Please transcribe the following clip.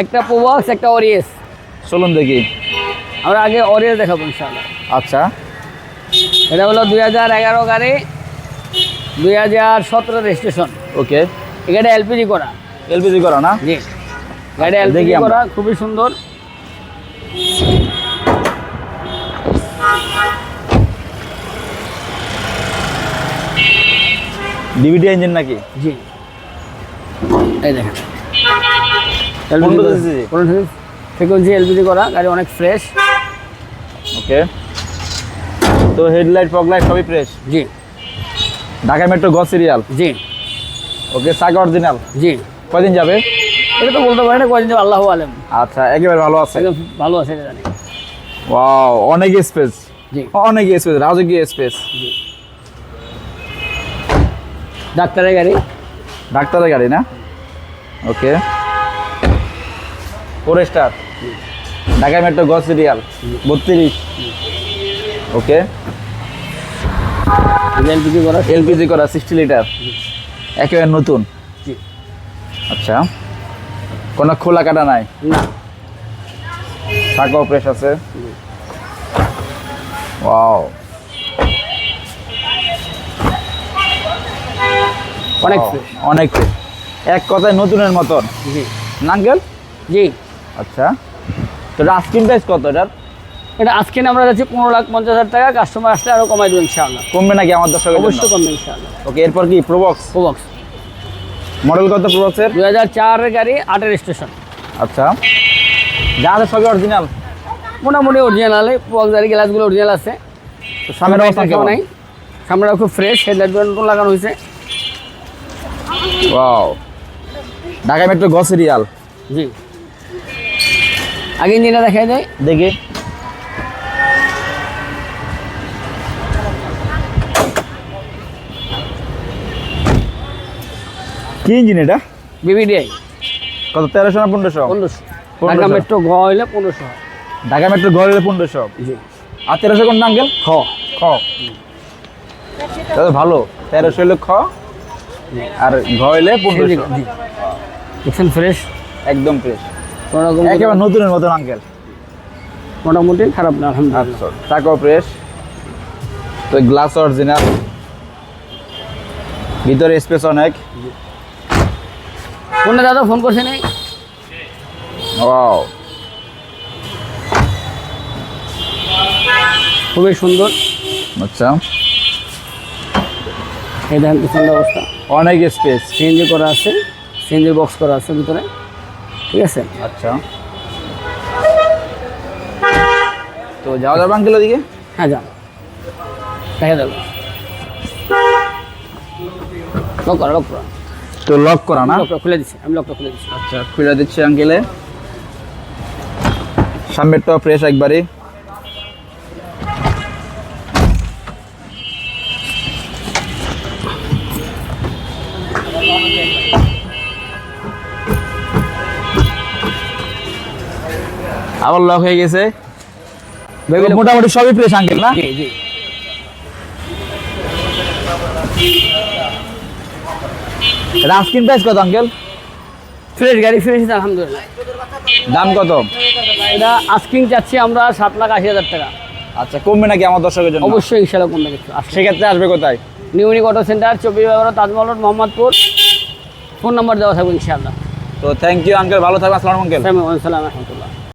একটা প্রোবক্স একটা অরিয়েস। চলুন দেখি। আমরা আগে অরিয়েস দেখাবো ইনশাআল্লাহ। আচ্ছা। এটা হলো দুই হাজার এগারো গাড়ি দুই হাজার সতেরো রেজিস্ট্রেশন। ওকে। গাড়ি এলপিজি করা। এলপিজি করা না? জি। গাড়ি এলপিজি। করা খুবই সুন্দর। ডিভিডি ইঞ্জিন নাকি? জি। এই দেখেন? ফ্রিকোয়েন্সি এলপিজি করা গাড়ি অনেক ফ্রেশ। ওকে। তো হেডলাইট ফগলাইট সবই ফ্রেশ? জি। ঢাকা মেট্রো গ সিরিয়াল জি। ওকে চাকা অরিজিনাল জি। কদিন যাবে? এটা তো বলতে পারি না কয়েকদিন যাবে, আল্লাহ আলম। আচ্ছা একেবারে ভালো আছে। একদম ভালো আছে এটা জানি। ওয়াও অনেক স্পেস জি। অনেক স্পেস রাজকীয় স্পেস ডাক্তারের গাড়ি। ডাক্তারের গাড়ি না? Okay. Four star Dhaka metro গ সিরিয়াল বত্রিশ। ওকে এলপিজি করা এলপিজি করা সিক্সটি লিটার একেবারে নতুন। আচ্ছা। কোনো খোলা কাটা নাই? না। চাকাও প্রেস আছে। ওয়াও অনেক অনেক। এক কথায় নতুনের মতন। জি। নাঙ্গেল? জি। আচ্ছা। তো আস্কিং প্রাইস কত এটার? এটা আজকে আমরা যাচ্ছি পনেরো লাখ পঞ্চাশ হাজার টাকা কাস্টমার আসলে আরও কমাই দেবো ইনশাআল্লাহ। কমবে নাকি আমার দর্শক অবশ্যই কমবে ইনশাআল্লাহ। ওকে এরপর কি? প্রবক্স প্রোবক্স মডেল কত প্রবক্সের দু হাজার চারের গাড়ি আটের স্টেশন আচ্ছা। যা আছে সবই অরিজিনাল মোটামুটি অরিজিনাল প্রোবক্স গাড়ি গ্লাসগুলো অরিজিনাল আছে। তো সামনের অবস্থা কেউ কেমন? নাই। সামনেটা খুব ফ্রেশ হেডলাইট নতুন লাগানো হয়েছে। ওয়াও ঢাকা মেট্রো গ সিরিয়াল জি। আগে ইঞ্জিনটা দেখা যায় দেখি। কি ইঞ্জিন এটা? বিবিডিআই কত? তেরোশো না পনেরোশো? পনেরোশো। ঢাকা মেট্রো ঘ হইলে পনেরোশো। ঢাকা মেট্রো ঘর হলে পনেরোশো। আর তেরোশো কোন আঙ্কেল খ। খ। তাহলে ভালো। তেরোশো হলে খ আর ঘ হলে পনেরোশো। দেখছেন ফ্রেশ একদম ফ্রেশ একেবারে নতুনের মতন আঙ্কেল মোটামুটি খারাপ না আলহামদুলিল্লাহ। আচ্ছা টাকাও ফ্রেশ তো গ্লাস অরিজিনাল ভিতরে স্পেস অনেক। ফোনে দাদা ফোন করছে নেই? ওয়াও খুবই সুন্দর। আচ্ছা। এই দেখেন পিছনের অবস্থা। অনেক স্পেস সিএনজি করা আছে সিএনজি বক্স করা আছে ভিতরে। ঠিক আছে? আচ্ছা। তো যাওয়া যাবে আঙ্কেল ওদিকে হ্যাঁ যান দেখা যাবে লক করা লক করা। তো লক করা না? লকটা খুলে দিচ্ছি আমি লকটা খুলে দিচ্ছি। আচ্ছা খুলে দিচ্ছে আঙ্কেলে সামনেরটা ফ্রেশ একবারই আবার লক হয়ে গেছে। মোটামুটি সবই ফ্রেশ আঙ্কেল না? জি জি। রাস্কিন প্রাইস কত আঙ্কেল? ফ্রেশ গাড়ি ফ্রেশ আলহামদুলিল্লাহ। দাম কত? এটা আস্কিং চাচ্ছি আমরা সাত লাখ আশি হাজার টাকা। আচ্ছা কমবে নাকি আমার দর্শকের জন্য? অবশ্যই ইনশাল্লাহ কমবে কিছু। সেক্ষেত্রে আসবে কোথায়? নিউনিক অটো সেন্টার চব্বিশ বারো Tajmahal road, Mohammadpur. Phone number দেওয়া থাকবে ইনশাআল্লাহ তো থ্যাংক ইউ আঙ্কেল ভালো থাকবে আসসালামু আঙ্কেল আসসালামু আলাইকুম রহমতুল্লাহ